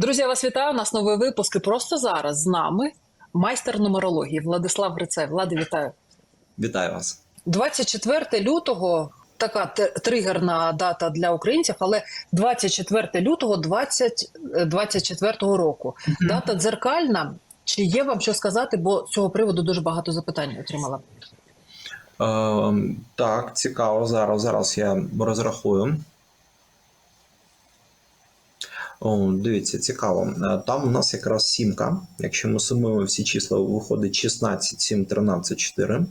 Друзі, я вас вітаю. У нас новий випуск. І просто зараз з нами майстер нумерології Владислав Грицай. Влади, вітаю. Вітаю вас. 24 лютого. Така тригерна дата для українців, але 24 лютого 2024 року. Дата дзеркальна. Чи є вам що сказати? Бо з цього приводу дуже багато запитань отримала. Е, так, цікаво. Зараз, зараз я розрахую. О, дивіться, цікаво. Е, Там у нас якраз сімка. Якщо ми сумуємо всі числа, виходить 16, 7, 13, 4.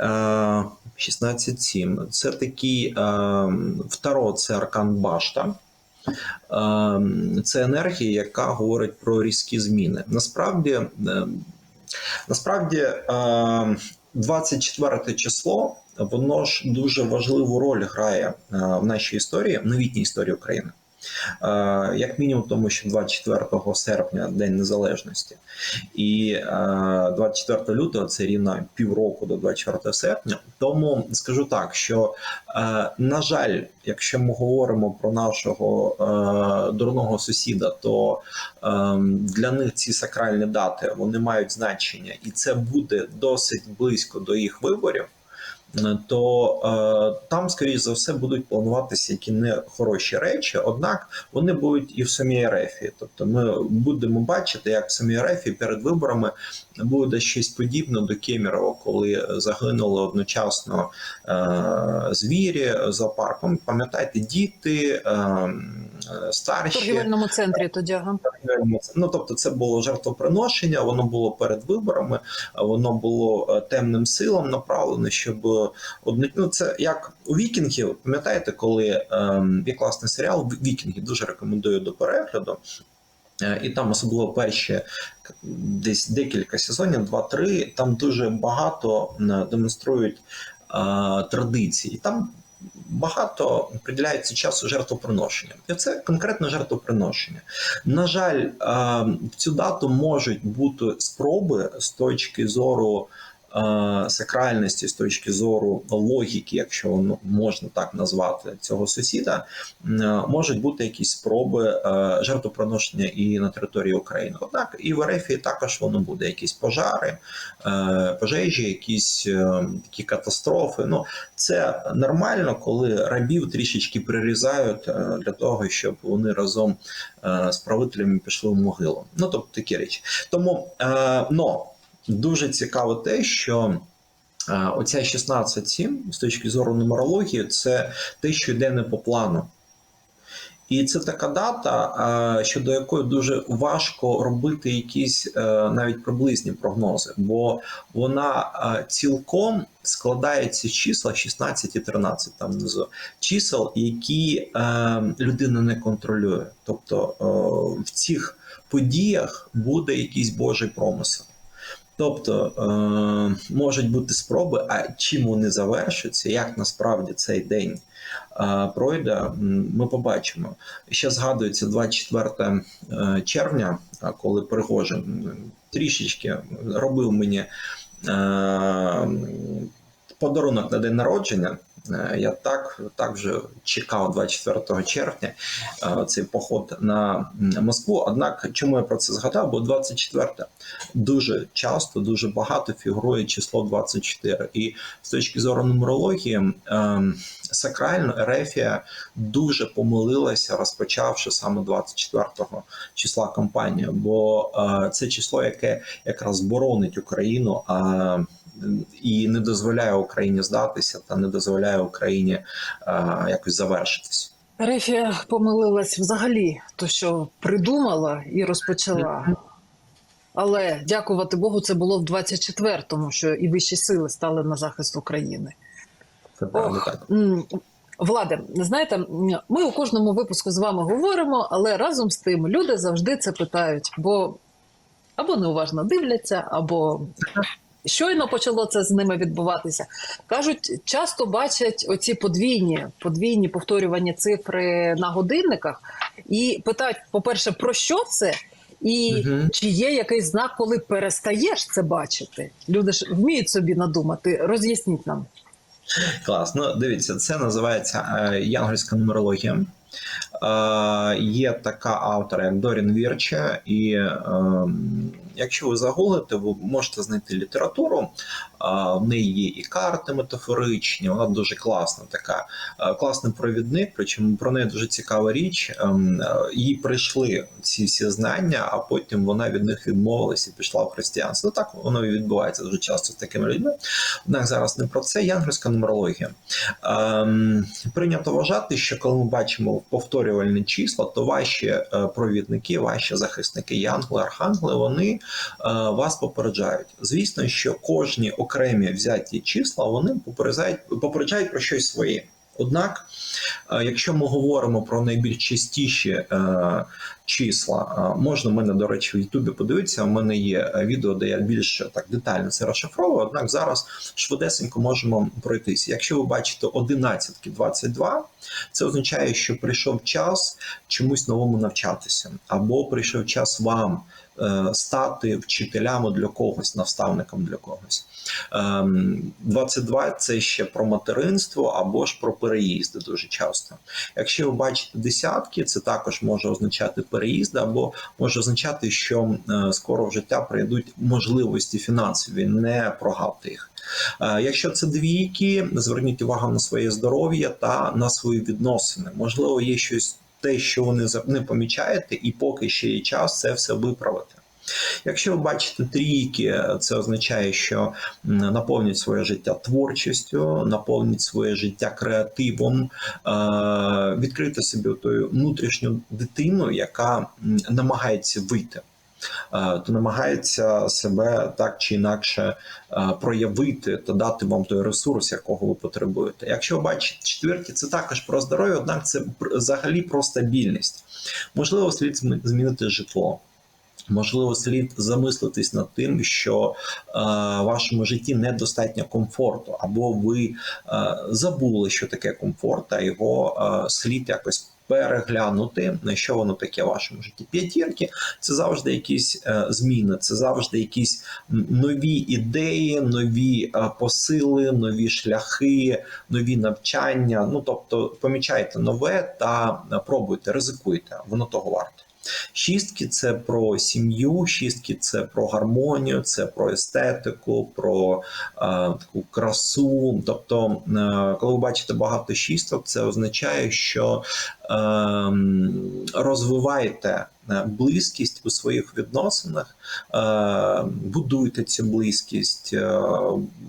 Е, 16, 7. Це такий е, второ, це аркан башта. Е, Це енергія, яка говорить про різкі зміни. Насправді, насправді, е, 24 число, воно ж дуже важливу роль грає в нашій історії, в новітній історії України. Е, Як мінімум, тому що 24 серпня День Незалежності, і е, 24 лютого це рівно півроку до 24 серпня. Тому скажу так, що е, на жаль, якщо ми говоримо про нашого е, дурного сусіда, то е, для них ці сакральні дати вони мають значення, і це буде досить близько до їх виборів. То е, там, скоріш за все, будуть плануватися які не хороші речі, однак вони будуть і в самій Ерефії. Тобто, ми будемо бачити, як в самій Ерефії перед виборами буде щось подібне до Кемерова, коли загинули одночасно е, звірі за парком. Пам'ятаєте, діти, е, е, В торгівельному центрі тоді. Ага. Ну тобто, це було жертвоприношення, воно було перед виборами, воно було е, темним силам направлено, щоб е, одне ну це як у вікінгів. Пам'ятаєте, коли ем, є класний серіал Вікінги дуже рекомендую до перегляду. І там особливо перші десь декілька сезонів, два-три, там дуже багато демонструють е, традицій. І Там багато приділяється часу жертвоприношенням. І це конкретне жертвоприношення. На жаль, в цю дату можуть бути спроби з точки зору. Е, Сакральності з точки зору логіки, якщо можна так назвати цього сусіда, е, можуть бути якісь спроби е, жертвоприношення і на території України. Однак і в Ерефії також воно буде якісь пожари, пожежі, якісь такі катастрофи. Ну це нормально, коли рабів трішечки прирізають для того, щоб вони разом з правителями пішли в могилу. Ну тобто такі речі. Тому но дуже цікаво те, що. е, Оця 16.7 з точки зору нумерології, це те, що йде не по плану. І це така дата, е, щодо якої дуже важко робити якісь е, навіть приблизні прогнози, бо вона цілком складається з числа 16 і 13 там внизу чисел, які людина не контролює. Тобто в цих подіях буде якийсь божий промисел. Тобто е, можуть бути спроби, а чим вони завершаться, як насправді цей день е, пройде, ми побачимо. Ще згадується 24 е, червня, коли Пригожин трішечки робив мені е, подарунок на день народження. Е, Я так, так вже чекав 24 червня е, цей поход на Москву. Однак, чому я про це згадав? Бо 24 дуже часто, дуже багато фігурує число 24. І з точки зору нумерології, е, сакрально Ерефія дуже помилилася, розпочавши саме 24 числа кампанію, бо е, це число, яке якраз боронить Україну. А і не дозволяє Україні здатися та не дозволяє Україні е, якось завершитись. Рефія помилилась взагалі, то що придумала і розпочала. Але дякувати Богу, це було в 24-му, що і вищі сили стали на захист України. Це правда так. Владе, знаєте, ми у кожному випуску з вами говоримо, але разом з тим люди завжди це питають, бо або неуважно дивляться, або щойно почало це з ними відбуватися. Кажуть, часто бачать оці подвійні, подвійні повторювані цифри на годинниках і питають, по-перше, про що це? І Мгм. чи є якийсь знак, коли перестаєш це бачити? Люди ж вміють собі надумати. Роз'ясніть нам. Клас. Ну дивіться, це називається е, янгольська нумерологія. Е, Є така автор, як Дорін Вірча, і е, якщо ви загуглите, ви можете знайти літературу. Е, В неї є і карти метафоричні, вона дуже класна така, е, класний провідник. Причому про неї дуже цікава річ. Ем, Їй прийшли ці всі знання, а потім вона від них відмовилася і пішла в християнство. Ну так воно і відбувається дуже часто з такими людьми. Однак зараз не про це. Янгельська нумерологія. Ем, прийнято вважати, що коли ми бачимо повторювальні числа, то ваші е, провідники, ваші захисники, янгли, архангли, вони е, вас попереджають. Звісно, що кожні окремі взяті числа вони попереджають, попереджають про щось своє. Однак, е, якщо ми говоримо про найбільш частіші е, числа, е, можна мене, до речі, в Ютубі подивитися. У мене є відео, де я більш так детально це розшифровую. Однак зараз швидесенько можемо пройтися. Якщо ви бачите 11 22, це означає, що прийшов час чомусь новому навчатися, або прийшов час вам стати вчителями для когось, наставником для когось. Ем, 22 це ще про материнство або ж про переїзди дуже часто. Якщо ви бачите десятки, це також може означати переїзди, або може означати, що е, скоро в життя прийдуть можливості фінансові, не прогавте їх. Е, Якщо це двійки, зверніть увагу на своє здоров'я та на свої відносини. Можливо, є щось те, що ви не помічаєте, і поки ще є час це все виправити. Якщо ви бачите трійки, це означає, що наповніть своє життя творчістю, наповніть своє життя креативом, е, відкрити собі ту внутрішню дитину, яка намагається вийти. Е, То намагається себе так чи інакше е, проявити та дати вам той ресурс, якого ви потребуєте. Якщо ви бачите четверті, це також про здоров'я, однак це взагалі про стабільність. Можливо, слід змінити житло. Можливо, слід замислитись над тим, що е, вашому житті недостатньо комфорту, або ви е, забули, що таке комфорт, а його е, слід якось переглянути, що воно таке в вашому житті. П'ятірки це завжди якісь е, зміни, це завжди якісь нові ідеї, нові е, посили, нові шляхи, нові навчання. Ну тобто, помічайте нове та е, пробуйте, ризикуйте, воно того варте. Шістки це про сім'ю, шістки це про гармонію, це про естетику, про е, таку красу. Тобто, е, коли ви бачите багато шісток, це означає, що е, розвиваєте близькість у своїх відносинах, е, будуйте цю близькість. Е,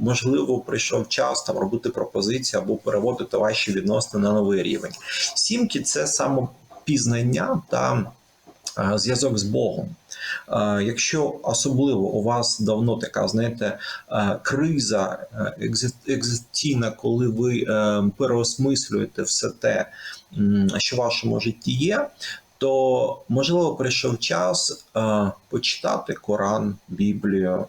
можливо, прийшов час там робити пропозиції або переводити ваші відносини на новий рівень. Сімки це самопізнання та зв'язок з Богом. Е, Якщо особливо у вас давно така, знаєте, е, криза е, екзистенційна, коли ви е, переосмислюєте все те, що в вашому житті є, то можливо прийшов час е, почитати Коран, Біблію.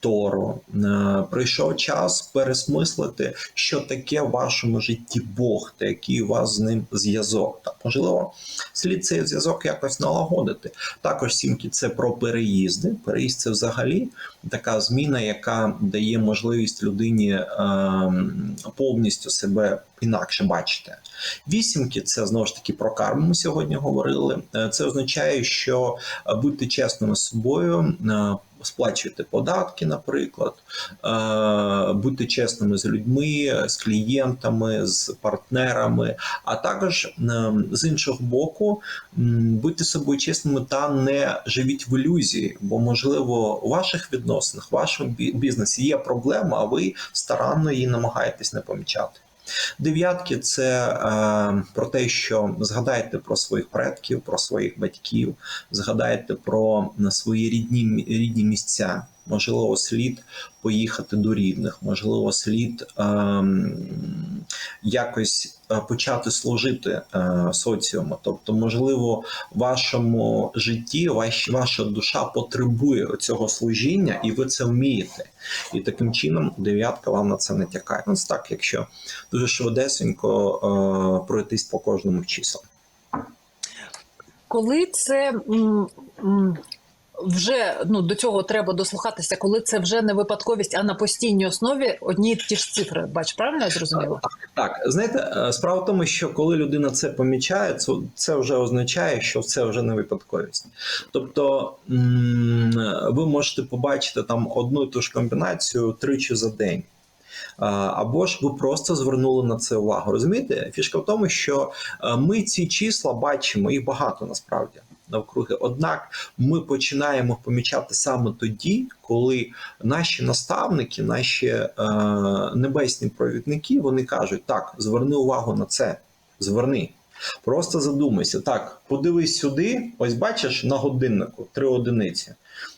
Тору Е, прийшов час пересмислити, що таке в вашому житті Бог, та який у вас з ним зв'язок. Та можливо, слід цей зв'язок якось налагодити. Також сімки це про переїзди. Переїзд це взагалі така зміна, яка дає можливість людині ем, повністю себе інакше бачити. Вісімки це знову ж таки про карму. Ми сьогодні говорили. Е, Це означає, що е, будьте чесними з собою. Сплачуйте податки, наприклад, е, будьте чесними з людьми, з клієнтами, з партнерами, а також з іншого боку, будьте собою чесними та не живіть в ілюзії, бо можливо у ваших відносинах, в вашому бізнесі є проблема, а ви старанно її намагаєтесь не помічати. Дев'ятки це е, про те, що згадайте про своїх предків, про своїх батьків, згадайте про свої рідні, рідні місця. Можливо, слід поїхати до рідних, можливо, слід ем, якось е, почати служити е, соціуму. Тобто, можливо, в вашому житті ваш, ваша душа потребує цього служіння, і ви це вмієте. І таким чином дев'ятка вам на це не тякає. Ну, це так, якщо дуже швидесенько е, пройтись по кожному числу. Коли це вже ну до цього треба дослухатися, коли це вже не випадковість, а на постійній основі одні й ті ж цифри. Бач, правильно я зрозуміла? Так, знаєте, е, справа в тому, що коли людина це помічає, це, це вже означає, що це вже не випадковість. Тобто ви можете побачити там одну і ту ж комбінацію тричі за день. Або ж ви просто звернули на це увагу. Розумієте? Фішка в тому, що е, ми ці числа бачимо, їх багато насправді навкруги. Однак ми починаємо помічати саме тоді, коли наші наставники, наші е, небесні провідники, вони кажуть: так, зверни увагу на це. Зверни. Просто задумайся. Так, подивись сюди, ось бачиш на годиннику три одиниці.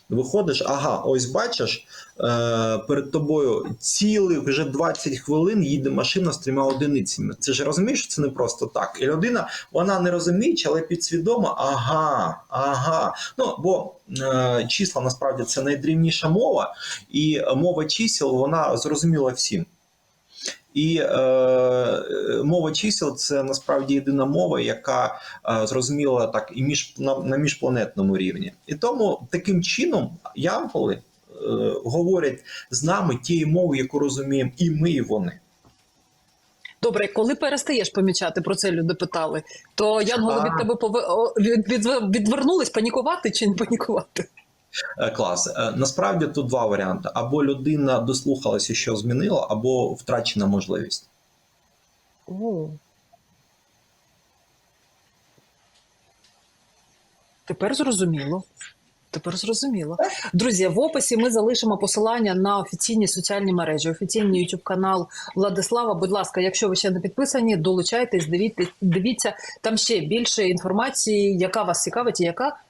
Виходиш, ага, ось бачиш, е, перед тобою цілих вже 20 хвилин їде машина з трьома одиницями. Це ж розумієш, що це не просто так. І людина вона не розуміє, але підсвідомо, ага, ага. Ну бо е, числа насправді це найдрівніша мова, і мова чисел вона зрозуміла всім. І е, мова чисел це насправді єдина мова, яка е, зрозуміла так і між на, на міжпланетному рівні. І тому таким чином янголи е, говорять з нами тією мовою, яку розуміємо і ми, і вони. Добре, коли перестаєш помічати, про це люди питали, то янголи від тебе від, відвернулись панікувати чи не панікувати? Е, Клас. Е, Насправді тут два варіанти: або людина дослухалася, що змінила, або втрачена можливість. О. Тепер зрозуміло. Тепер зрозуміло. Друзі, в описі ми залишимо посилання на офіційні соціальні мережі, офіційний YouTube канал Владислава. Будь ласка, якщо ви ще не підписані, долучайтесь, дивіться, дивіться там ще більше інформації, яка вас цікавить і яка,